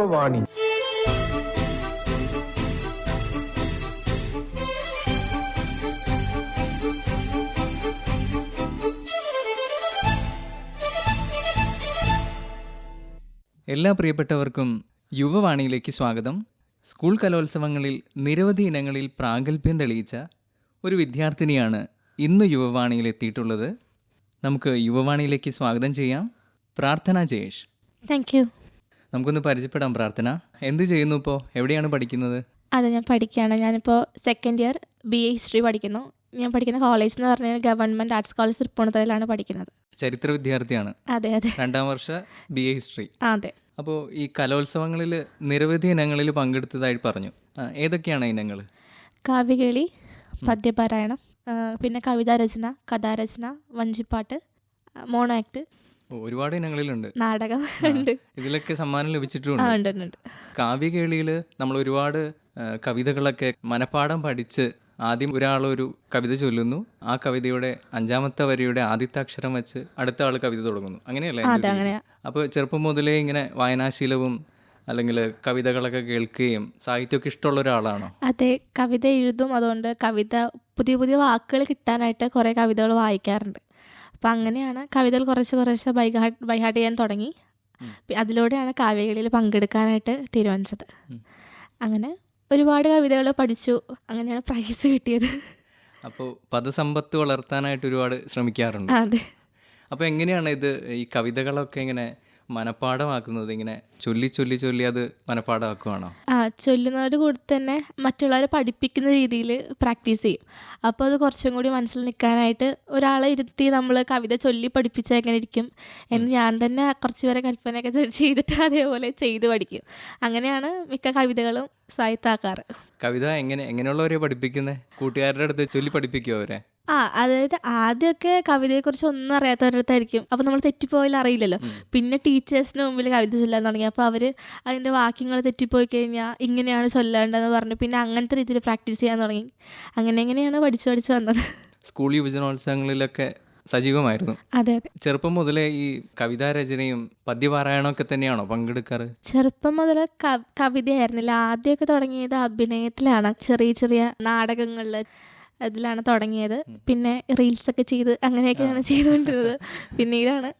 യുവവാണി എല്ലാ പ്രിയപ്പെട്ടവർക്കും യുവവാണിയിലേക്ക് സ്വാഗതം. സ്കൂൾ കലോത്സവങ്ങളിൽ നിരവധി ഇനങ്ങളിൽ പ്രാഗൽഭ്യം തെളിയിച്ച ഒരു വിദ്യാർത്ഥിനിയാണ് ഇന്ന് യുവവാണിയിൽ എത്തിയിട്ടുള്ളത് നമുക്ക് യുവവാണിയിലേക്ക് സ്വാഗതം ചെയ്യാം. പ്രാർത്ഥന ജയേഷ്. താങ്ക് യു നമുക്കൊന്ന് പരിചയപ്പെടാം പ്രാർത്ഥന. എന്ത് ചെയ്യുന്നു ഇപ്പോൾ എവിടെയാണ് പഠിക്കുന്നത്? അതെ ഞാൻ പഠിക്കുകയാണ്. ഞാനിപ്പോൾ second year B A history പഠിക്കുന്നു. ഞാൻ പഠിക്കുന്ന കോളേജ് എന്ന് പറഞ്ഞാൽ ഗവൺമെന്റ് ആർട്സ് കോളേജ് തൃപ്പൂണിത്തുറയിലാണ് പഠിക്കുന്നത്. ചരിത്ര വിദ്യാർത്ഥിയാണ്. അതെ അതെ. രണ്ടാം വർഷ ബി എ ഹിസ്റ്ററി അതെ. അപ്പോൾ ഈ കലോത്സവങ്ങളിൽ നിരവധി ഇനങ്ങളിൽ പങ്കെടുത്തതായി പറഞ്ഞു. ഏതൊക്കെയാണ് ഇനങ്ങൾ? കാവ്യകളി പദ്യപാരായണം പിന്നെ കവിതാരചന കഥാരചന വഞ്ചിപ്പാട്ട് മോണോ ആക്ട് ഒരുപാട് ഇനങ്ങളിലുണ്ട്. നാടകം ഉണ്ട്. ഇതിലൊക്കെ സമ്മാനം ലഭിച്ചിട്ടുണ്ട്. കാവ്യകേളിയിൽ കാവ്യകേളിയിൽ നമ്മൾ ഒരുപാട് കവിതകളൊക്കെ മനഃപ്പാഠം പഠിച്ച് ആദ്യം ഒരാൾ ഒരു കവിത ചൊല്ലുന്നു. ആ കവിതയുടെ അഞ്ചാമത്തെ വരിയുടെ ആദ്യത്തെ അക്ഷരം വെച്ച് അടുത്ത ആൾ കവിത തുടങ്ങുന്നു. അങ്ങനെയല്ലേ അപ്പോൾ ചെറുപ്പം മുതലേ ഇങ്ങനെ വായനാശീലവും അല്ലെങ്കിൽ കവിതകളൊക്കെ കേൾക്കുകയും സാഹിത്യമൊക്കെ ഇഷ്ടമുള്ള ഒരാളാണോ? അതെ കവിത എഴുതും. അതുകൊണ്ട് കവിത പുതിയ പുതിയ വാക്കുകൾ കിട്ടാനായിട്ട് കുറേ കവിതകൾ വായിക്കാറുണ്ട്. അപ്പം അങ്ങനെയാണ് കവിതകൾ കുറച്ച് കുറച്ച് ബൈഹാട്ട് ബൈഹാട്ട് ചെയ്യാൻ തുടങ്ങി. അതിലൂടെയാണ് കാവ്യകളിൽ പങ്കെടുക്കാനായിട്ട് തീരുമാനിച്ചത്. അങ്ങനെ ഒരുപാട് കവിതകൾ പഠിച്ചു. അങ്ങനെയാണ് പ്രൈസ് കിട്ടിയത്. അപ്പോൾ പദസമ്പത്ത് വളർത്താനായിട്ട് ഒരുപാട് ശ്രമിക്കാറുണ്ട്. അതെ. അപ്പോൾ എങ്ങനെയാണ് ഇത് ഈ കവിതകളൊക്കെ ഇങ്ങനെ മനഃപ്പാഠമാക്കുന്നത് ഇങ്ങനെ ചൊല്ലി ചൊല്ലി ചൊല്ലി അത് മനഃപ്പാഠമാക്കുവാണോ? ആ ചൊല്ലുന്നതോട് കൂടെ തന്നെ മറ്റുള്ളവരെ പഠിപ്പിക്കുന്ന രീതിയിൽ പ്രാക്ടീസ് ചെയ്യും. അപ്പോൾ അത് കുറച്ചും കൂടി മനസ്സിൽ നിൽക്കാനായിട്ട് ഒരാളെ ഇരുത്തി നമ്മൾ കവിത ചൊല്ലി പഠിപ്പിച്ചാൽ എങ്ങനെ ഇരിക്കും എന്ന് ഞാൻ തന്നെ കുറച്ച് പേരെ കൽപ്പനയൊക്കെ ചെയ്തിട്ട് അതേപോലെ ചെയ്ത് പഠിക്കും. അങ്ങനെയാണ് മിക്ക കവിതകളും സാഹിത്താക്കാറ് കവിത എങ്ങനെ എങ്ങനെയുള്ളവരെ പഠിപ്പിക്കുന്നത് കൂട്ടുകാരുടെ അടുത്ത് ചൊല്ലി പഠിപ്പിക്കുമോ അവരെ? ആ അതായത് ആദ്യമൊക്കെ കവിതയെക്കുറിച്ച് ഒന്നും അറിയാത്തവരടുത്തായിരിക്കും. അപ്പോൾ നമ്മൾ തെറ്റിപ്പോയാലും അറിയില്ലല്ലോ. പിന്നെ ടീച്ചേഴ്സിന് മുമ്പിൽ കവിത ചൊല്ലാൻ തുടങ്ങി. അപ്പോൾ അവർ അതിന്റെ വാക്യങ്ങൾ തെറ്റിപ്പോയി കഴിഞ്ഞാൽ ഇങ്ങനെയാണ് ചൊല്ലേണ്ടതെന്ന് പറഞ്ഞു. പിന്നെ അങ്ങനത്തെ രീതിയിൽ പ്രാക്ടീസ് ചെയ്യാൻ തുടങ്ങി. അങ്ങനെ എങ്ങനെയാണ് പഠിച്ചു പഠിച്ചു വന്നത്? സ്കൂൾ യുവജനോത്സവങ്ങളിലൊക്കെ സജീവമായിരുന്നു. അതെ അതെ. ചെറുപ്പം മുതലേ ഈ കവിതാ കവിതാരചനയും പദ്യപാരായണമൊക്കെ തന്നെയാണോ പങ്കെടുക്കാറ്? ചെറുപ്പം മുതൽ കവിതയായിരുന്നില്ല ആദ്യമൊക്കെ തുടങ്ങിയത് അഭിനയത്തിലാണ്. ചെറിയ ചെറിയ നാടകങ്ങളിൽ അതിലാണ് തുടങ്ങിയത്. പിന്നെ റീൽസൊക്കെ ചെയ്ത് അങ്ങനെയൊക്കെയാണ് ചെയ്തുകൊണ്ടിരുന്നത്. പിന്നീടാണ്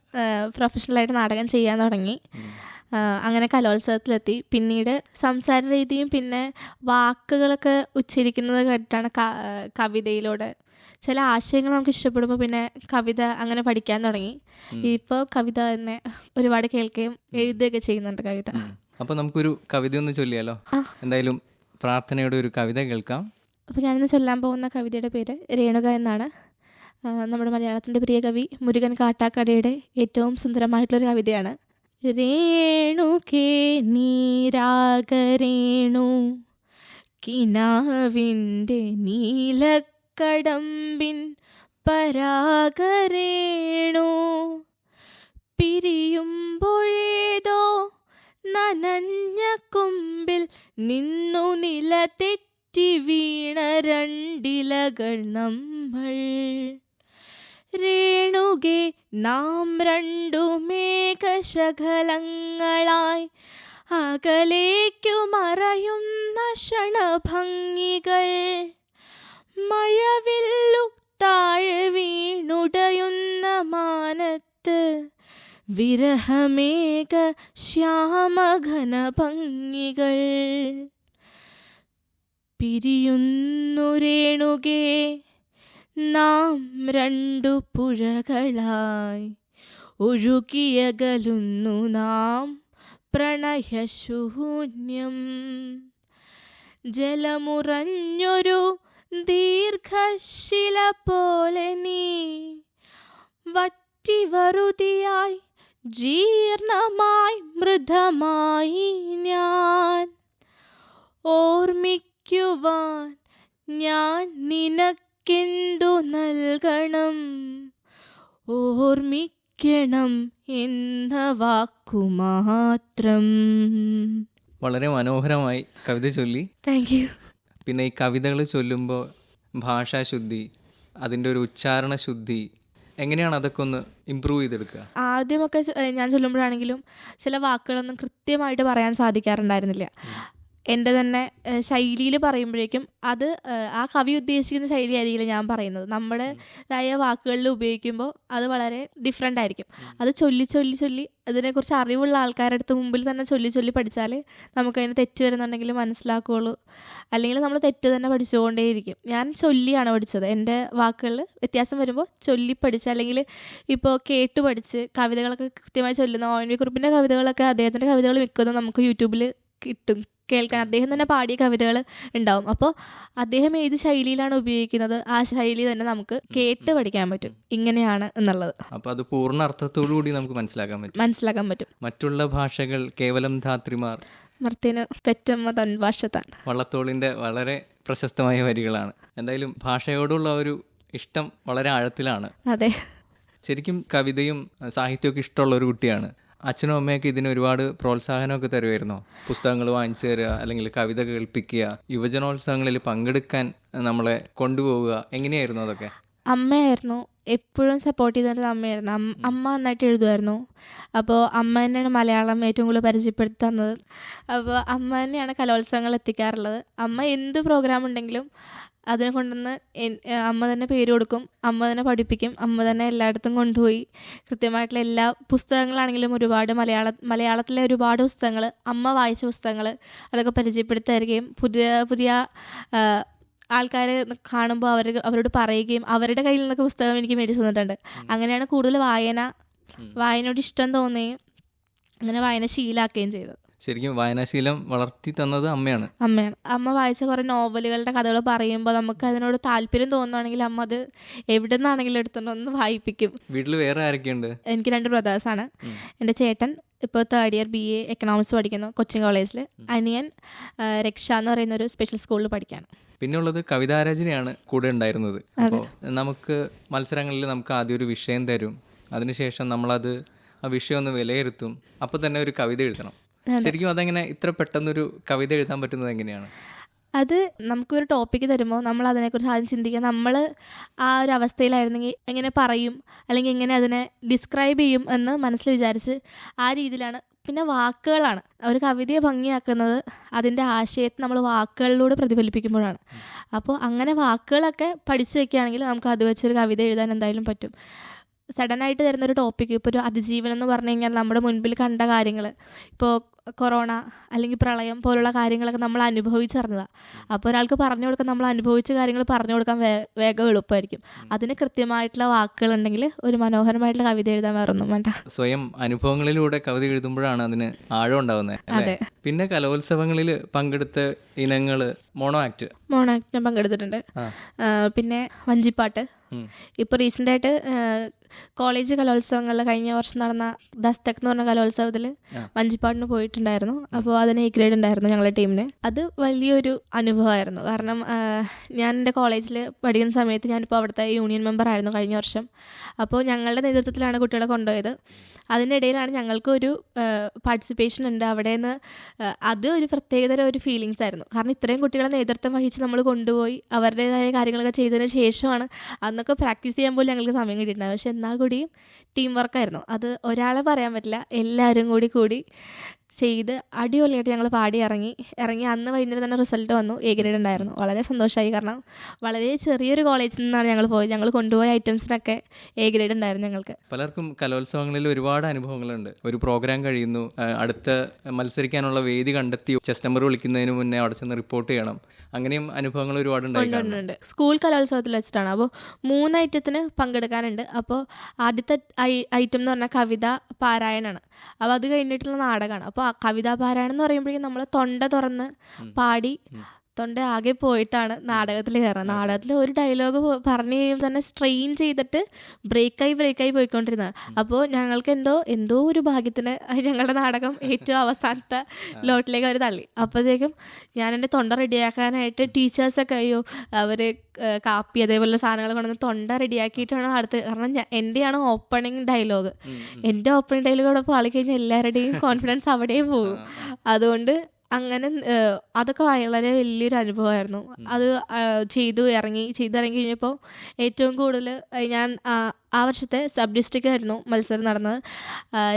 പ്രൊഫഷണലായിട്ട് നാടകം ചെയ്യാൻ തുടങ്ങി. അങ്ങനെ കലോത്സവത്തിലെത്തി. പിന്നീട് സംസാര രീതിയും പിന്നെ വാക്കുകളൊക്കെ ഉച്ചരിക്കുന്നത് കേട്ടിട്ടാണ് കവിതയിലൂടെ ചില ആശയങ്ങൾ നമുക്ക് ഇഷ്ടപ്പെടുമ്പോൾ പിന്നെ കവിത അങ്ങനെ പഠിക്കാൻ തുടങ്ങി. ഇപ്പോൾ കവിത തന്നെ ഒരുപാട് കേൾക്കുകയും എഴുതുകയൊക്കെ ചെയ്യുന്നുണ്ട് കവിത. അപ്പോൾ നമുക്കൊരു കവിത ഒന്ന് ചൊല്ലിയാലോ എന്തായാലും പ്രാർത്ഥനയുടെ ഒരു കവിത കേൾക്കാം. അപ്പോൾ ഞാനിന്ന് ചൊല്ലാൻ പോകുന്ന കവിതയുടെ പേര് രേണുക എന്നാണ്. നമ്മുടെ മലയാളത്തിന്റെ പ്രിയ കവി മുരുകൻ കാട്ടാക്കടയുടെ ഏറ്റവും സുന്ദരമായിട്ടുള്ളൊരു കവിതയാണ്. രേണുകേ നീരാഗരേണു കിനാവിന്റെ നീലക്കടമ്പിൻ പരാഗരേണു. പിരിയുമ്പോഴേതോ നനഞ്ഞ കുമ്പിൽ നിന്നു നില തെറ്റി വീണ രണ്ടിലകൾ നമ്മൾ. രേണുകെ നാം രണ്ടു മേഘശകലങ്ങളായി അകലേക്കു മറയുന്ന ക്ഷണഭംഗികൾ. മഴവില്ലു താഴെ വീണുടയുന്ന മാനത്ത് വിരഹമേക ശ്യാമഘന ഭംഗികൾ പിരിയുന്നു രേണുകേ നാം രണ്ടു പുഴകളായി. ഒഴുകിയകലുന്നു നാം പ്രണയശൂന്യം. ജലമുറഞ്ഞൊരു ദീർഘശില പോലെ നീ വറ്റി വറുതിയായി ജീർണമായി മൃതമായി ഞാൻ ഓർമ്മിക്കുവാൻ ഞാൻ നിനക്കെന്തു നൽകണം? ഓർമ്മിക്കണം എന്ന വാക്കുമാത്രം വളരെ മനോഹരമായി കവിത ചൊല്ലി. താങ്ക് യു പിന്നെ ഈ കവിതകൾ ചൊല്ലുമ്പോൾ ഭാഷാശുദ്ധി അതിന്റെ ഒരു ഉച്ചാരണ ശുദ്ധി എങ്ങനെയാണ് അതൊക്കെ ഒന്ന് ഇമ്പ്രൂവ് ചെയ്തെടുക്കുക? ആദ്യമൊക്കെ ഞാൻ ചൊല്ലുമ്പോഴാണെങ്കിലും ചില വാക്കുകളൊന്നും കൃത്യമായിട്ട് പറയാൻ സാധിക്കാറുണ്ടായിരുന്നില്ല. എന്റെ തന്നെ ശൈലിയിൽ പറയുമ്പോഴേക്കും അത് ആ കവി ഉദ്ദേശിക്കുന്ന ശൈലി ആയിരിക്കില്ല ഞാൻ പറയുന്നത്. നമ്മുടേതായ വാക്കുകളിൽ ഉപയോഗിക്കുമ്പോൾ അത് വളരെ ഡിഫറെന്റ് ആയിരിക്കും. അത് ചൊല്ലി ചൊല്ലി ചൊല്ലി അതിനെക്കുറിച്ച് അറിവുള്ള ആൾക്കാരുടെ അടുത്ത് മുമ്പിൽ തന്നെ ചൊല്ലി ചൊല്ലി പഠിച്ചാൽ നമുക്കതിന് തെറ്റ് വരുന്നുണ്ടെങ്കിൽ മനസ്സിലാക്കുകയുള്ളൂ. അല്ലെങ്കിൽ നമ്മൾ തെറ്റ് തന്നെ പഠിച്ചുകൊണ്ടേയിരിക്കും. ഞാൻ ചൊല്ലിയാണ് പഠിച്ചത്. എന്റെ വാക്കുകളിൽ വ്യത്യാസം വരുമ്പോൾ ചൊല്ലി പഠിച്ച് അല്ലെങ്കിൽ ഇപ്പോൾ കേട്ട് പഠിച്ച് കവിതകളൊക്കെ കൃത്യമായി ചൊല്ലുന്ന ഓൻ വി കുറിപ്പിന്റെ കവിതകളൊക്കെ അദ്ദേഹത്തിന്റെ കവിതകൾ മിക്കതും നമുക്ക് യൂട്യൂബിൽ കിട്ടും. കേൾക്കാൻ. അദ്ദേഹം തന്നെ പാടിയ കവിതകൾ ഉണ്ടാവും. അപ്പോൾ അദ്ദേഹം ഏത് ശൈലിയിലാണ് ഉപയോഗിക്കുന്നത്? ആ ശൈലി തന്നെ നമുക്ക് കേട്ട് പഠിക്കാൻ പറ്റും. ഇങ്ങനെയാണ് എന്നുള്ളത്. അപ്പോൾ അത് പൂർണ അർത്ഥത്തോടു കൂടി നമുക്ക് മനസ്സിലാക്കാൻ പറ്റും. മനസ്സിലാക്കാൻ പറ്റും. മറ്റുള്ള ഭാഷകൾ കേവലം ധാത്രിമാർ. മർത്തിന് പെറ്റമ്മ തൻ ഭാഷത്താൻ വള്ളത്തോളിന്റെ വളരെ പ്രശസ്തമായ വരികളാണ്. എന്തായാലും ഭാഷയോടുള്ള ഒരു ഇഷ്ടം വളരെ ആഴത്തിലാണ്. അതെ. ശരിക്കും കവിതയും സാഹിത്യമൊക്കെ ഇഷ്ടമുള്ള ഒരു കുട്ടിയാണ്. അച്ഛനും അമ്മയൊക്കെ ഇതിന് ഒരുപാട് പ്രോത്സാഹനമൊക്കെ തരുമായിരുന്നോ പുസ്തകങ്ങൾ വാങ്ങിച്ചു തരിക അല്ലെങ്കിൽ കവിത കേൾപ്പിക്കുക യുവജനോത്സവങ്ങളിൽ പങ്കെടുക്കാൻ നമ്മളെ കൊണ്ടുപോവുക എങ്ങനെയായിരുന്നു അതൊക്കെ? അമ്മയായിരുന്നു. എപ്പോഴും സപ്പോർട്ട് ചെയ്തിരുന്നത് അമ്മയായിരുന്നു. അമ്മ നന്നായിട്ട് എഴുതുമായിരുന്നു. അപ്പോൾ അമ്മ തന്നെയാണ് മലയാളം ഏറ്റവും കൂടുതൽ പരിചയപ്പെടുത്തി തന്നത്. അപ്പോൾ അമ്മ തന്നെയാണ് കലോത്സവങ്ങൾ എത്തിക്കാറുള്ളത്. അമ്മ എന്ത് പ്രോഗ്രാം ഉണ്ടെങ്കിലും അതിനെ കൊണ്ടുവന്ന് അമ്മ തന്നെ പേര് കൊടുക്കും അമ്മ തന്നെ പഠിപ്പിക്കും അമ്മ തന്നെ എല്ലായിടത്തും കൊണ്ടുപോയി. കൃത്യമായിട്ടുള്ള എല്ലാ പുസ്തകങ്ങളാണെങ്കിലും ഒരുപാട് മലയാള മലയാളത്തിലെ ഒരുപാട് പുസ്തകങ്ങൾ അമ്മ വായിച്ച പുസ്തകങ്ങൾ അതൊക്കെ പരിചയപ്പെടുത്തി തരികയും പുതിയ പുതിയ ആൾക്കാരെ കാണുമ്പോൾ അവർ അവരോട് പറയുകയും അവരുടെ കയ്യിൽ നിന്നൊക്കെ പുസ്തകം എനിക്ക് മേടിച്ച് തന്നിട്ടുണ്ട്. അങ്ങനെയാണ് കൂടുതൽ വായന വായനയോട് ഇഷ്ടം തോന്നുകയും അങ്ങനെ വായന ശീലാക്കുകയും ചെയ്തത്. ശരിക്കും വായനാശീലം വളർത്തി തന്നത് അമ്മയാണ്. അമ്മയാണ്. അമ്മ വായിച്ച കുറേ നോവലുകളുടെ കഥകൾ പറയുമ്പോൾ നമുക്ക് അതിനോട് താല്പര്യം തോന്നുകയാണെങ്കിൽ അമ്മ അത് എവിടെ നിന്നാണെങ്കിലും എടുത്തുകൊണ്ട് ഒന്ന് വായിപ്പിക്കും. വീട്ടിൽ വേറെ ആരൊക്കെയുണ്ട്? എനിക്ക് രണ്ട് ബ്രദേഴ്സ് ആണ്. എന്റെ ചേട്ടൻ ഇപ്പോൾ third year B A economics പഠിക്കുന്നു കൊച്ചിൻ കോളേജിൽ അനിയൻ രക്ഷ എന്ന് പറയുന്ന ഒരു സ്പെഷ്യൽ സ്കൂളിൽ പഠിക്കുകയാണ് പിന്നെ ഉള്ളത് കവിതാരചനയാണ് കൂടെ ഉണ്ടായിരുന്നത്. അപ്പോൾ നമുക്ക് മത്സരങ്ങളിൽ നമുക്ക് ആദ്യം ഒരു വിഷയം തരും. അതിനുശേഷം നമ്മളത് ആ വിഷയം ഒന്ന് വിലയിരുത്തും. അപ്പോൾ തന്നെ ഒരു കവിത എഴുതണം. ശരിക്കും അതെങ്ങനെ ഇത്ര പെട്ടെന്നൊരു കവിത എഴുതാൻ പറ്റുന്നത് എങ്ങനെയാണ്? അത് നമുക്കൊരു ടോപ്പിക്ക് തരുമ്പോൾ നമ്മൾ അതിനെക്കുറിച്ച് ആദ്യം ചിന്തിക്കുക. നമ്മൾ ആ ഒരു അവസ്ഥയിലായിരുന്നെങ്കിൽ എങ്ങനെ പറയും? അല്ലെങ്കിൽ എങ്ങനെ അതിനെ ഡിസ്ക്രൈബ് ചെയ്യും എന്ന് മനസ്സിൽ വിചാരിച്ച് ആ രീതിയിലാണ്. പിന്നെ വാക്കുകളാണ്. ഒരു കവിതയെ ഭംഗിയാക്കുന്നത് അതിന്റെ ആശയത്തെ നമ്മൾ വാക്കുകളിലൂടെ പ്രതിഫലിപ്പിക്കുമ്പോഴാണ്. അപ്പോൾ അങ്ങനെ വാക്കുകളൊക്കെ പഠിച്ചു വെക്കുകയാണെങ്കിൽ നമുക്ക് അത് വെച്ചൊരു കവിത എഴുതാൻ എന്തായാലും പറ്റും. സഡനായിട്ട് തരുന്നൊരു ടോപ്പിക്ക് ഇപ്പോൾ ഒരു അതിജീവനം എന്ന് പറഞ്ഞു കഴിഞ്ഞാൽ നമ്മുടെ മുൻപിൽ കണ്ട കാര്യങ്ങൾ ഇപ്പോൾ കൊറോണ അല്ലെങ്കിൽ പ്രളയം പോലുള്ള കാര്യങ്ങളൊക്കെ നമ്മൾ അനുഭവിച്ചറിഞ്ഞതാണ് അപ്പോൾ ഒരാൾക്ക് പറഞ്ഞു കൊടുക്കാൻ നമ്മൾ അനുഭവിച്ച കാര്യങ്ങൾ പറഞ്ഞു കൊടുക്കാൻ വേ വേഗം എളുപ്പമായിരിക്കും. അതിന് കൃത്യമായിട്ടുള്ള വാക്കുകൾ ഉണ്ടെങ്കിൽ ഒരു മനോഹരമായിട്ടുള്ള കവിത എഴുതാൻ വേറൊന്നും വേണ്ട. സ്വയം അനുഭവങ്ങളിലൂടെ കവിത എഴുതുമ്പോഴാണ് അതിന് ആഴം ഉണ്ടാവുന്നത് അതെ. പിന്നെ കലോത്സവങ്ങളിൽ പങ്കെടുത്ത ഇനങ്ങൾ മോണോ ആക്ട്. മോണോ ആക്ട് ഞാൻ പങ്കെടുത്തിട്ടുണ്ട്. പിന്നെ വഞ്ചിപ്പാട്ട്. ഇപ്പൊ റീസെന്റ് ആയിട്ട് കോളേജ് കലോത്സവങ്ങളിൽ കഴിഞ്ഞ വർഷം നടന്ന ദസ്തക് എന്ന് പറഞ്ഞ കലോത്സവത്തിൽ വഞ്ചിപ്പാട്ടിന് പോയിട്ടുണ്ടായിരുന്നു അപ്പോൾ അതിന് എ ഗ്രേഡ് ഉണ്ടായിരുന്നു ഞങ്ങളുടെ ടീമിന് അത് വലിയൊരു അനുഭവമായിരുന്നു. കാരണം ഞാൻ എന്റെ കോളേജിൽ പഠിക്കുന്ന സമയത്ത് ഞാനിപ്പോൾ അവിടുത്തെ യൂണിയൻ മെമ്പർ ആയിരുന്നു കഴിഞ്ഞ വർഷം. അപ്പോൾ ഞങ്ങളുടെ നേതൃത്വത്തിലാണ് കുട്ടികളെ കൊണ്ടുപോയത്. അതിനിടയിലാണ് ഞങ്ങൾക്കൊരു പാർട്ടിസിപ്പേഷൻ ഉണ്ട്. അവിടെ നിന്ന് അത് ഒരു പ്രത്യേകതര ഒരു ഫീലിങ്സ് ആയിരുന്നു. കാരണം ഇത്രയും കുട്ടികളെ നേതൃത്വം വഹിച്ച് നമ്മൾ കൊണ്ടുപോയി അവരുടേതായ കാര്യങ്ങളൊക്കെ ചെയ്തതിന് ശേഷമാണ് അന്നൊക്കെ പ്രാക്ടീസ് ചെയ്യാൻ പോലും ഞങ്ങൾക്ക് സമയം കിട്ടിയിട്ടുണ്ടായിരുന്നു പക്ഷെ എന്നാൽ കൂടിയും ടീം വർക്കായിരുന്നു അത് ഒരാളെ പറയാൻ പറ്റില്ല. എല്ലാവരും കൂടി കൂടി ചെയ്ത് അടിപൊളിയായിട്ട് ഞങ്ങൾ പാടി ഇറങ്ങി ഇറങ്ങി അന്ന് വൈകുന്നേരം തന്നെ റിസൾട്ട് വന്നു. എ ഗ്രേഡ് ഉണ്ടായിരുന്നു. വളരെ സന്തോഷമായി. കാരണം വളരെ ചെറിയൊരു കോളേജിൽ നിന്നാണ് ഞങ്ങൾ പോയത്. ഞങ്ങൾ കൊണ്ടുപോയ ഐറ്റംസിനൊക്കെ എ ഗ്രേഡ് ഉണ്ടായിരുന്നു ഞങ്ങൾക്ക്. പലർക്കും കലോത്സവങ്ങളിൽ ഒരുപാട് അനുഭവങ്ങളുണ്ട്. ഒരു പ്രോഗ്രാം കഴിയുന്നു. അടുത്ത മത്സരിക്കാനുള്ള വേദി കണ്ടെത്തി. ചെസ് നമ്പർ വിളിക്കുന്നതിന് മുന്നേ അവിടെ ചെന്ന് റിപ്പോർട്ട് ചെയ്യണം. അങ്ങനെയും അനുഭവങ്ങൾ ഒരുപാട് ഉണ്ടായിട്ടുണ്ട് ഉണ്ട് സ്കൂൾ കലോത്സവത്തിൽ വെച്ചിട്ടാണ്. അപ്പോൾ മൂന്ന് ഐറ്റത്തിന് പങ്കെടുക്കാനുണ്ട്. അപ്പോൾ ആദ്യത്തെ ഐറ്റം എന്ന് പറഞ്ഞാൽ കവിത പാരായണാണ്. അപ്പോൾ അത് കഴിഞ്ഞിട്ടുള്ള നാടകമാണ് അപ്പോൾ ആ കവിതാ പാരായണം എന്ന് പറയുമ്പോഴേക്കും നമ്മൾ തൊണ്ട തുറന്ന് പാടി തൊണ്ട ആകെ പോയിട്ടാണ് നാടകത്തിൽ കയറുന്നത് നാടകത്തിൽ ഒരു ഡയലോഗ് പറഞ്ഞു കഴിയുമ്പോൾ തന്നെ സ്ട്രെയിൻ ചെയ്തിട്ട് ബ്രേക്കായി ബ്രേക്കായി പോയിക്കൊണ്ടിരുന്നത് അപ്പോൾ ഞങ്ങൾക്ക് എന്തോ എന്തോ ഒരു ഭാഗ്യത്തിന് ഞങ്ങളുടെ നാടകം ഏറ്റവും അവസാനത്തെ ലോട്ടിലേക്ക് അവർ തള്ളി. അപ്പോഴത്തേക്കും ഞാൻ എന്റെ തൊണ്ട റെഡിയാക്കാനായിട്ട് ടീച്ചേഴ്സൊക്കെ അയ്യോ അവർ കാപ്പി അതേപോലെ സാധനങ്ങൾ കൊണ്ടുവന്ന് തൊണ്ട റെഡിയാക്കിയിട്ടാണ് അടുത്ത് കാരണം എന്റെയാണ് ഓപ്പണിംഗ് ഡയലോഗ് എന്റെ ഓപ്പണിംഗ് ഡയലോഗ് അവിടെ പാളിക്കഴിഞ്ഞാൽ എല്ലാവരുടെയും കോൺഫിഡൻസ് അവിടെ പോകും. അതുകൊണ്ട് അങ്ങനെ അതൊക്കെ വളരെ വലിയൊരു അനുഭവമായിരുന്നു. അത് ചെയ്തു ഇറങ്ങി ചെയ്തിറങ്ങി കഴിഞ്ഞപ്പോൾ ഏറ്റവും കൂടുതൽ ഞാൻ ആ, വർഷത്തെ സബ് ഡിസ്ട്രിക്റ്റ് ആയിരുന്നു മത്സരം നടന്നത്.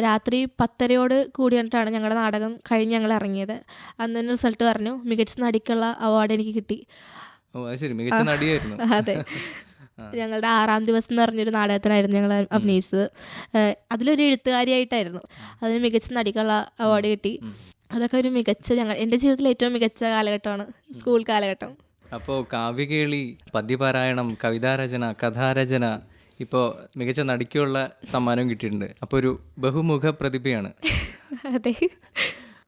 രാത്രി പത്തരയോട് കൂടി കണ്ടിട്ടാണ് ഞങ്ങളുടെ നാടകം കഴിഞ്ഞ് ഞങ്ങൾ ഇറങ്ങിയത്. അന്ന് തന്നെ റിസൾട്ട് പറഞ്ഞു. മികച്ച നടിക്കുള്ള അവാർഡ് എനിക്ക് കിട്ടി. അതെ ഞങ്ങളുടെ ആറാം ദിവസം എന്ന് പറഞ്ഞൊരു നാടകത്തിനായിരുന്നു ഞങ്ങൾ അഭിനയിച്ചത്. അതിലൊരു എഴുത്തുകാരിയായിട്ടായിരുന്നു. അതിന് മികച്ച നടിക്കുള്ള അവാർഡ് കിട്ടി. അതൊക്കെ ഒരു മികച്ച ഞങ്ങൾ എന്റെ ജീവിതത്തിലെ ഏറ്റവും മികച്ച കാലഘട്ടമാണ് സ്കൂൾ കാലഘട്ടം. അപ്പോൾ കാവ്യകേളി പദ്യപാരായണം കവിതാരചന കഥാരചന ഇപ്പോൾ മികച്ച നടിക്കുള്ള സമ്മാനം കിട്ടിയിട്ടുണ്ട്. അപ്പോൾ ഒരു ബഹുമുഖ പ്രതിഭയാണ് അതെ.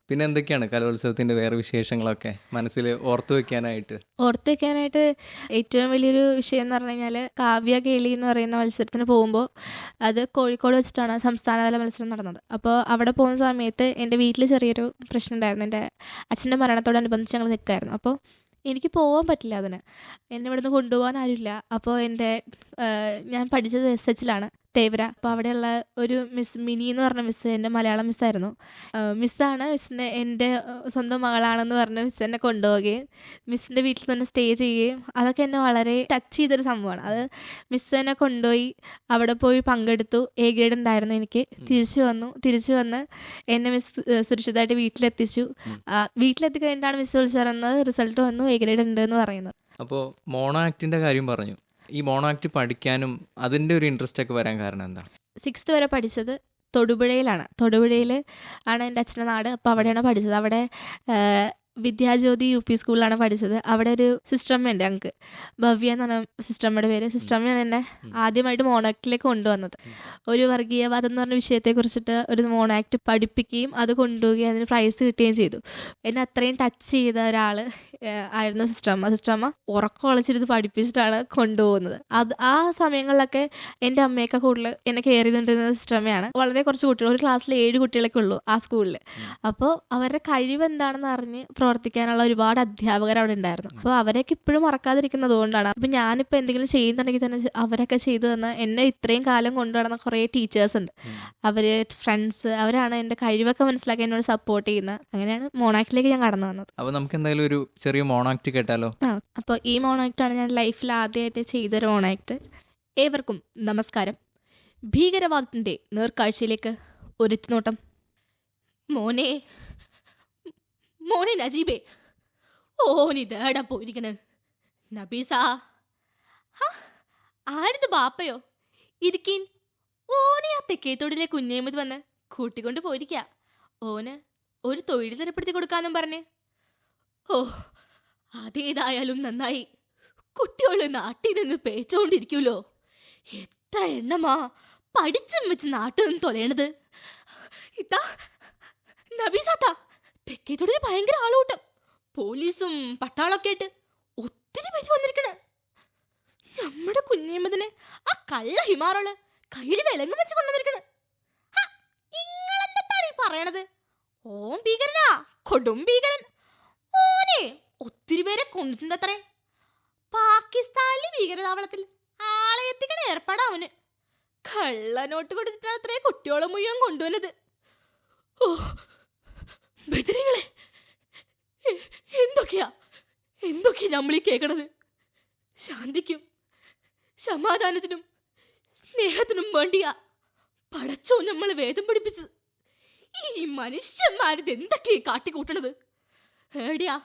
പിന്നെ എന്തൊക്കെയാണ് കലോത്സവത്തിന്റെ വേറെ വിശേഷങ്ങളൊക്കെ മനസ്സിൽ ഓർത്തു വെക്കാനായിട്ട്? ഓർത്തു വെക്കാനായിട്ട് ഏറ്റവും വലിയൊരു വിഷയം എന്ന് പറഞ്ഞു കഴിഞ്ഞാൽ കാവ്യ കേളി എന്ന് പറയുന്ന മത്സരത്തിന് പോകുമ്പോൾ അത് കോഴിക്കോട് വെച്ചിട്ടാണ് സംസ്ഥാനതല മത്സരം നടന്നത്. അപ്പോൾ അവിടെ പോകുന്ന സമയത്ത് എന്റെ വീട്ടിൽ ചെറിയൊരു പ്രശ്നം ഉണ്ടായിരുന്നു. എന്റെ അച്ഛന്റെ മരണത്തോടനുബന്ധിച്ച് ഞങ്ങൾ നിൽക്കുമായിരുന്നു അപ്പോൾ എനിക്ക് പോകാൻ പറ്റില്ല അതിന്. എന്നെ ഇവിടുന്ന് കൊണ്ടുപോകാൻ ആരുമില്ല. അപ്പോൾ എന്റെ ഞാൻ പഠിച്ചത് എസ് എച്ചിലാണ് തേവര. അപ്പോൾ അവിടെയുള്ള ഒരു മിസ് മിനി എന്ന് പറഞ്ഞ മിസ് എന്റെ മലയാളം മിസ്സായിരുന്നു മിസ്സാണ് മിസ്സിനെ എന്റെ സ്വന്തം മകളാണെന്ന് പറഞ്ഞ് മിസ് എന്നെ കൊണ്ടുപോവുകയും മിസ്സിന്റെ വീട്ടിൽ തന്നെ സ്റ്റേ ചെയ്യുകയും അതൊക്കെ എന്നെ വളരെ ടച്ച് ചെയ്തൊരു സംഭവമാണ്. അത് മിസ് എന്നെ കൊണ്ടുപോയി അവിടെ പോയി പങ്കെടുത്തു. എ ഗ്രേഡ് ഉണ്ടായിരുന്നു എനിക്ക്. തിരിച്ചു വന്നു. തിരിച്ചു വന്ന് എന്നെ മിസ് സുരക്ഷിതമായിട്ട് വീട്ടിലെത്തിച്ചു. വീട്ടിലെത്തി കഴിഞ്ഞിട്ടാണ് മിസ് വിളിച്ചു പറയുന്നത്. റിസൾട്ട് വന്നു. എ ഗ്രേഡ് ഉണ്ട് എന്ന് പറയുന്നത്. അപ്പോൾ മോണോ ആക്ടിന്റെ കാര്യം പറഞ്ഞു. ഈ മോണോ ആക്ട് പഠിക്കാനും അതിന്റെ ഒരു ഇൻട്രസ്റ്റ് ഒക്കെ വരാൻ കാരണം എന്താ? സിക്സ്ത് വരെ പഠിച്ചത് തൊടുപുഴയിലാണ്. തൊടുപുഴയിൽ ആണ് എന്റെ അച്ഛന്റെ നാട്. അപ്പോൾ അവിടെയാണ് പഠിച്ചത്. അവിടെ വിദ്യാജ്യോതി യു പി സ്കൂളിലാണ് പഠിച്ചത്. അവിടെ ഒരു സിസ്റ്റമ്മ ഉണ്ട് ഞങ്ങൾക്ക് ഭവ്യ എന്ന് പറഞ്ഞ സിസ്റ്റമ്മയുടെ പേര്. സിസ്റ്റമ്മയാണ് എന്നെ ആദ്യമായിട്ട് മോണാക്റ്റിലേക്ക് കൊണ്ടുവന്നത്. ഒരു വർഗീയവാദം എന്ന് പറഞ്ഞ വിഷയത്തെക്കുറിച്ചിട്ട് ഒരു മോണാക്ട് പഠിപ്പിക്കുകയും അത് കൊണ്ടുപോവുകയും അതിന് പ്രൈസ് കിട്ടുകയും ചെയ്തു. എന്നെ അത്രയും ടച്ച് ചെയ്ത ഒരാൾ ആയിരുന്നു സിസ്റ്റമ്മ. സിസ്റ്റമ്മ ഉറക്കം ഒളിച്ചിരുന്ന് പഠിപ്പിച്ചിട്ടാണ് കൊണ്ടുപോകുന്നത്. അത് ആ സമയങ്ങളിലൊക്കെ എന്റെ അമ്മയൊക്കെ കൂടുതൽ എന്നെ കെയർ ചെയ്തുകൊണ്ടിരുന്നത് സിസ്റ്റമ്മയാണ്. വളരെ കുറച്ച് കുട്ടികൾ ഒരു ക്ലാസ്സിൽ ഏഴ് കുട്ടികളൊക്കെ ഉള്ളൂ ആ സ്കൂളിൽ അപ്പോൾ അവരുടെ കഴിവ് എന്താണെന്ന് അറിഞ്ഞ് പ്രവർത്തിക്കാനുള്ള ഒരുപാട് അധ്യാപകർ അവിടെ ഉണ്ടായിരുന്നു. അപ്പോൾ അവരൊക്കെ ഇപ്പോഴും മറക്കാതിരിക്കുന്നത് കൊണ്ടാണ്. അപ്പം ഞാനിപ്പോൾ എന്തെങ്കിലും ചെയ്യുന്നുണ്ടെങ്കിൽ തന്നെ അവരൊക്കെ ചെയ്തു തന്ന എന്നെ ഇത്രയും കാലം കൊണ്ടുനടന്ന കുറേ ടീച്ചേഴ്സ് ഉണ്ട്. അവർ ഫ്രണ്ട്സ് അവരാണ് എന്റെ കഴിവൊക്കെ മനസ്സിലാക്കി എന്നോട് സപ്പോർട്ട് ചെയ്യുന്നത് അങ്ങനെയാണ് മോണാക്റ്റിലേക്ക് ഞാൻ കടന്നു വന്നത്. അപ്പോൾ നമുക്ക് എന്തായാലും ഒരു ചെറിയ മോണോ ആക്ട് കേട്ടാലോ? ആ അപ്പോൾ ഈ മോണാക്റ്റാണ് ഞാൻ ലൈഫിൽ ആദ്യമായിട്ട് ചെയ്തൊരു മോണാക്ട് ഏവർക്കും നമസ്കാരം. ഭീകരവാദത്തിന്റെ നേർക്കാഴ്ചയിലേക്ക് ഒരെത്തിനോട്ടം മോനെ മോനെ നജീബേ. ഓനിതേടാ പോയിരിക്കണേ? നബീസ. ആരുത് ബാപ്പയോ? ഇരിക്കീൻ. ഓനെ ആ തെക്കേത്തോടിലെ കുഞ്ഞേമത് വന്ന് കൂട്ടിക്കൊണ്ട് പോയിരിക്ക ഓന് ഒരു തൊഴിൽ തരപ്പെടുത്തി കൊടുക്കാന്നും പറഞ്ഞ്. ഓ അതേതായാലും നന്നായി. കുട്ടികൾ നാട്ടിൽ നിന്ന് പേച്ചോണ്ടിരിക്കൂലോ എത്ര എണ്ണമാ പഠിച്ചും വെച്ച് നാട്ടിൽ നിന്ന് തൊലയണത്. ഇതാ നബീസാത്ത. തെക്കേത്തോടെ ഭയങ്കര ആളൂട്ടം. പോലീസും പട്ടാളൊക്കെ ആയിട്ട് ഒത്തിരി പേര് വന്നിരിക്കണ. നമ്മുടെ കുഞ്ഞമ്മതിന് ആ കള്ള ഹിമാറോൾ കയ്യിൽ വിലങ്ങും വെച്ച് കൊണ്ടുവന്നിരിക്കണേ. പറയണത്? ഓം ഭീകരനാ കൊടും ഭീകരൻ. ഓനെ ഒത്തിരി പേരെ കൊണ്ടിട്ടുണ്ടത്രേ പാകിസ്ഥാനിലെ ഭീകരതാവളത്തിൽ ആളെ എത്തിക്കണ ഏർപ്പാടാ അവന് കള്ളനോട്ട് കൊടുത്തിട്ടാണ് അത്രേ കുട്ടിയോളം മുഴുവൻ കൊണ്ടുവന്നത്. ഓ ബദിരികളെ എന്തൊക്കെയാ? എന്തൊക്കെയാ നമ്മൾ ഈ കേൾക്കണത് ശാന്തിക്കും സമാധാനത്തിനും സ്നേഹത്തിനും വേണ്ടിയാ പടച്ചോ നമ്മൾ വേദം പഠിപ്പിച്ചത്. ഈ മനുഷ്യന്മാരിത് എന്തൊക്കെയാ കാട്ടിക്കൂട്ടണത്? ഏടിയാ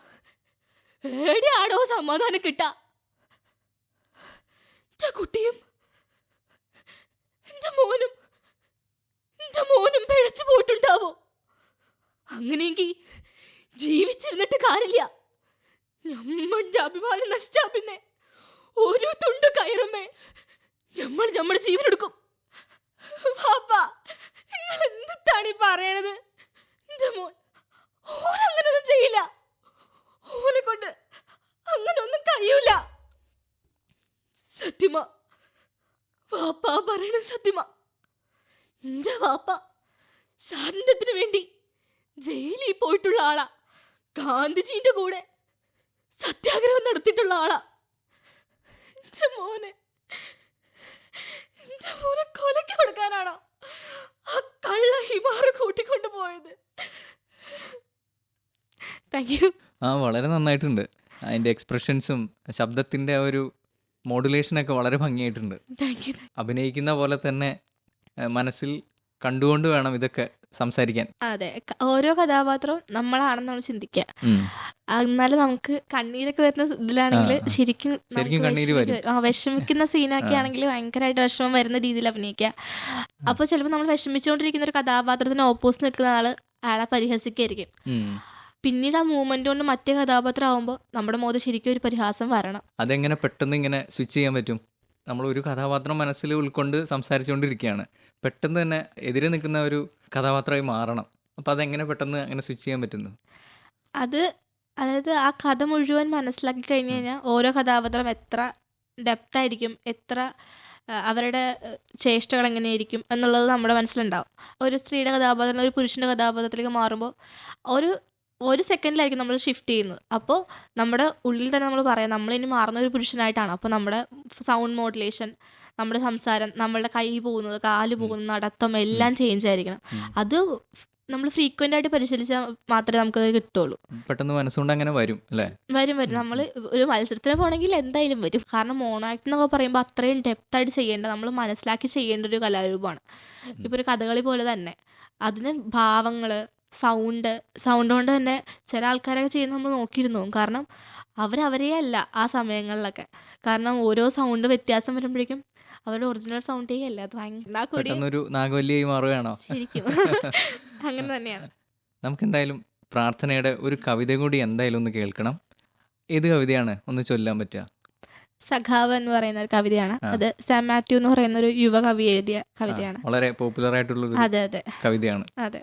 ഏടിയാടോ സമാധാനം കിട്ടാ? എന്റെ കുട്ടിയും എന്റെ മോനും എന്റെ മോനും പിഴച്ചു പോയിട്ടുണ്ടാവോ? അങ്ങനെയെങ്കിൽ ജീവിച്ചിരുന്നിട്ട് കാര്യമില്ല. നമ്മളുടെ അഭിമാനം നശിച്ചാ പിന്നെ ഒരു തുണ്ട് കയറുമേ. നമ്മൾ നമ്മുടെ ജീവനെടുക്കും. പാപ്പാ നിങ്ങൾ എന്താണ് ഈ പറയണത്? എന്റെ മോൻ ഓരങ്ങനൊന്നും ചെയ്യില്ല. ഓനെ കൊണ്ട് അങ്ങനെ ഒന്നും കഴിയൂല. സത്യമാ വാപ്പ പറയണ സത്യമാ. എന്റെ വാപ്പ സ്വാതന്ത്ര്യത്തിന് വേണ്ടി ജയിലിൽ പോയിട്ടുള്ള ആളാ. ഗാന്ധിജീന്റെ കൂടെ സത്യാഗ്രഹം നടത്തിയിട്ടുള്ള ആളാ. എന്റെ മോനെ എന്റെ മോനെ കൊലക്ക് കൊടുക്കാനാണോ ആ കള്ള ഹിമാറ് കൂട്ടിക്കൊണ്ടു പോയത്? താങ്ക് യു ആ വളരെ നന്നായിട്ടുണ്ട്. അതിന്റെ എക്സ്പ്രഷൻസും ശബ്ദത്തിന്റെ ആ ഒരു മോഡുലേഷനൊക്കെ വളരെ ഭംഗിയായിട്ടുണ്ട്. അഭിനയിക്കുന്ന പോലെ തന്നെ മനസ്സിൽ കണ്ടുകൊണ്ട് വേണം ഇതൊക്കെ സംസാരിക്കാൻ അതെ ഓരോ കഥാപാത്രവും നമ്മളാണെന്ന് നമ്മൾ ചിന്തിക്കുക. എന്നാലും നമുക്ക് കണ്ണീരൊക്കെ വരുന്ന ഇതിലാണെങ്കിൽ. ശരിക്കും ശരിക്കും കണ്ണീര് വരും. വിഷമിക്കുന്ന സീനൊക്കെ. ആണെങ്കിൽ ഭയങ്കരമായിട്ട് വിഷമം വരുന്ന രീതിയിൽ അഭിനയിക്കുക അപ്പോൾ ചിലപ്പോൾ നമ്മൾ വിഷമിച്ചുകൊണ്ടിരിക്കുന്ന ഒരു കഥാപാത്രത്തിന് ഓപ്പോസിറ്റ് നിൽക്കുന്ന ആൾ ആളെ പരിഹസിക്കായിരിക്കും പിന്നീട് ആ മൂവ്മെന്റ് കൊണ്ട് മറ്റേ കഥാപാത്രം ആവുമ്പോൾ നമ്മുടെ മുഖത്ത് ശരിക്കും ഒരു പരിഹാസം വരണം അതെങ്ങനെ പെട്ടെന്ന് ഇങ്ങനെ സ്വിച്ച് ചെയ്യാൻ പറ്റും നമ്മൾ ഒരു കഥാപാത്രം മനസ്സിൽ ഉൾക്കൊണ്ട് സംസാരിച്ചുകൊണ്ടിരിക്കുകയാണ്. പെട്ടെന്ന് തന്നെ എതിരെ നിൽക്കുന്ന ഒരു കഥാപാത്രമായി മാറണം. അപ്പോൾ അതെങ്ങനെ പെട്ടെന്ന് അങ്ങനെ സ്വിച്ച് ചെയ്യാൻ പറ്റുന്നു? അത് അതായത് ആ കഥ മുഴുവൻ മനസ്സിലാക്കി കഴിഞ്ഞ് കഴിഞ്ഞാൽ ഓരോ കഥാപാത്രം എത്ര ഡെപ്ത് ആയിരിക്കും എത്ര അവരുടെ ചേഷ്ടകൾ എങ്ങനെയായിരിക്കും എന്നുള്ളത് നമ്മുടെ മനസ്സിലുണ്ടാവും. ഒരു സ്ത്രീയുടെ കഥാപാത്രം ഒരു പുരുഷന്റെ കഥാപാത്രത്തിലേക്ക് മാറുമ്പോൾ ഒരു ഒരു സെക്കൻഡിലായിരിക്കും നമ്മൾ ഷിഫ്റ്റ് ചെയ്യുന്നത്. അപ്പോൾ നമ്മുടെ ഉള്ളിൽ തന്നെ നമ്മൾ പറയാം നമ്മളിനി മാറുന്ന ഒരു പുരുഷനായിട്ടാണ്. അപ്പോൾ നമ്മുടെ സൗണ്ട് മോഡുലേഷൻ നമ്മുടെ സംസാരം നമ്മളുടെ കൈ പോകുന്നത് കാൽ പോകുന്നത് നടത്തം എല്ലാം ചേഞ്ച് ആയിരിക്കണം. അത് നമ്മൾ ഫ്രീക്വന്റ് ആയിട്ട് പരിശീലിച്ചാൽ മാത്രമേ നമുക്ക് കിട്ടുള്ളൂ. പെട്ടെന്ന് മനസ്സുകൊണ്ട് അങ്ങനെ വരും അല്ലേ? വരും വരും. നമ്മൾ ഒരു മത്സരത്തിന് പോകണമെങ്കിൽ എന്തായാലും വരും. കാരണം മോണാക്ട് എന്നൊക്കെ പറയുമ്പോൾ അത്രയും ഡെപ്ത് ആയിട്ട് ചെയ്യേണ്ട നമ്മൾ മനസ്സിലാക്കി ചെയ്യേണ്ട ഒരു കലാരൂപമാണ്. ഇപ്പോൾ ഒരു കഥകളി പോലെ തന്നെ. അതിന് ഭാവങ്ങൾ സൗണ്ട് സൗണ്ട് കൊണ്ട് തന്നെ ചില ആൾക്കാരൊക്കെ ചെയ്യുന്ന നമ്മൾ നോക്കിയിരുന്നു. പോകും. കാരണം അവരവരേ അല്ല ആ സമയങ്ങളിലൊക്കെ. കാരണം ഓരോ സൗണ്ട് വ്യത്യാസം വരുമ്പോഴേക്കും അവരുടെ ഒറിജിനൽ സൗണ്ടേ അല്ല? അത് ഭയങ്കര നാഗവല്ലിയായി മാറുകയാണോ? ശരിക്കും. അങ്ങനെ തന്നെയാണ്. നമുക്ക് എന്തായാലും പ്രാർത്ഥനയുടെ ഒരു കവിത കൂടി എന്തായാലും ഒന്ന് കേൾക്കണം. ഏത് കവിതയാണ്? ഒന്ന് ചൊല്ലാൻ പറ്റുക. സഖാവ് എന്ന് പറയുന്ന ഒരു കവിതയാണ്. അത് സാം മാത്യു എന്ന് പറയുന്ന ഒരു യുവ കവി എഴുതിയ കവിതയാണ്. വളരെ പോപ്പുലർ ആയിട്ടുള്ള അതെ അതെ. കവിതയാണ്. അതെ.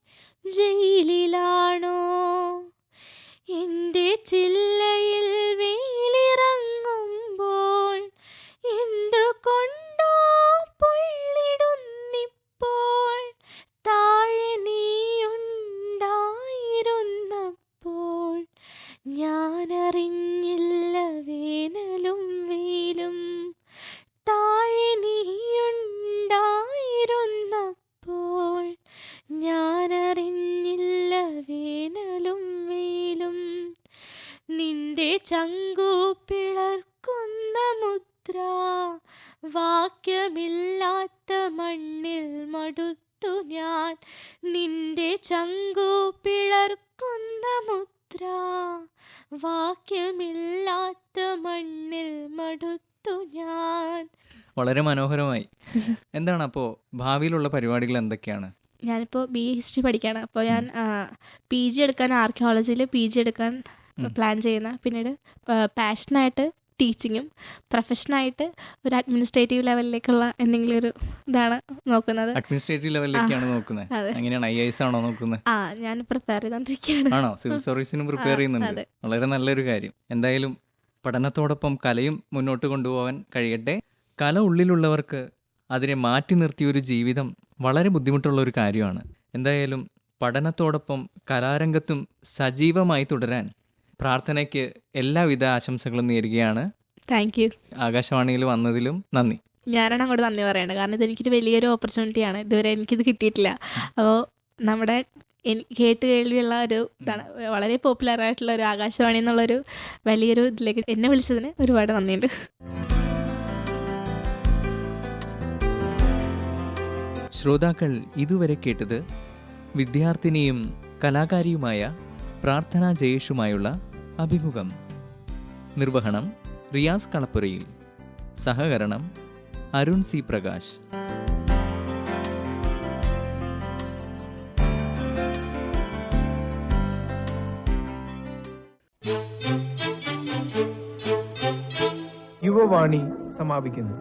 ജയിലിലാണോ? എന്റെ ചില്ലയിൽ വെയിലിറങ്ങുമ്പോൾ ചങ്കു പിളർക്കുന്ന മുദ്ര വാക്യമില്ലാത്ത മണ്ണിൽ മടുത്തു ഞാൻ. വളരെ മനോഹരമായി. എന്താണ് അപ്പോ ഭാവിയിലുള്ള പരിപാടികൾ എന്തൊക്കെയാണ്? ഞാനിപ്പോൾ ബി എ ഹിസ്റ്ററി പഠിക്കുകയാണ് അപ്പോൾ ഞാൻ പി ജി എടുക്കാൻ ആർക്കിയോളജിയിൽ പി ജി എടുക്കാൻ പ്ലാൻ ചെയ്യുന്ന. പിന്നീട് പാഷനായിട്ട് ടീച്ചിങ്ങും പ്രൊഫഷനായിട്ട് ഒരു അഡ്മിനിസ്ട്രേറ്റീവ് ലെവലിലേക്കുള്ള എന്തെങ്കിലും ഒരു ഇതാണ് നോക്കുന്നത്. അഡ്മിനിസ്ട്രേറ്റീവ് ലെവലിലേക്കാണ് നോക്കുന്നത്. അതെ. എങ്ങനെയാണ് ഐ എസ് ആണോ നോക്കുന്നത്? ആ ഞാൻ പ്രിപ്പയർ ചെയ്തോണ്ടിരിക്കുകയാണ്. ആണോ? സിവിൽ സർവീസിനും പ്രിപ്പയർ ചെയ്യുന്നുണ്ട്. വളരെ നല്ലൊരു കാര്യം. എന്തായാലും പഠനത്തോടൊപ്പം കലയും മുന്നോട്ട് കൊണ്ടുപോകാൻ കഴിയട്ടെ. കല ഉള്ളിലുള്ളവർക്ക് അതിനെ മാറ്റി നിർത്തിയ ഒരു ജീവിതം വളരെ ബുദ്ധിമുട്ടുള്ള ഒരു കാര്യമാണ്. എന്തായാലും പഠനത്തോടൊപ്പം കലാരംഗത്തും സജീവമായി തുടരാൻ പ്രാർത്ഥനയ്ക്ക് എല്ലാവിധ ആശംസകളും നേരുകയാണ്. താങ്ക് യു ആകാശവാണിയിൽ വന്നതിലും നന്ദി. ഞാനാണ് അങ്ങോട്ട് നന്ദി പറയേണ്ടത്. കാരണം ഇത് ഇതെനിക്കൊരു വലിയൊരു ഓപ്പർച്യൂണിറ്റിയാണ് ഇതുവരെ എനിക്കിത് കിട്ടിയിട്ടില്ല. അപ്പോൾ നമ്മുടെ കേട്ട് കേൾവിയുള്ള ഒരു വളരെ പോപ്പുലർ ആയിട്ടുള്ള ഒരു ആകാശവാണി എന്നുള്ളൊരു വലിയൊരു ഇതിലേക്ക് എന്നെ വിളിച്ചതിന് ഒരുപാട് നന്ദിയുണ്ട്. ശ്രോതാക്കൾ ഇതുവരെ കേട്ടത് വിദ്യാർത്ഥിനിയും കലാകാരിയുമായ പ്രാർത്ഥന ജയേഷുമായുള്ള അഭിമുഖം. നിർവഹണം റിയാസ് കളപ്പുരയിൽ. സഹകരണം അരുൺ സി പ്രകാശ്. യുവവാണി സമാപിക്കുന്നു.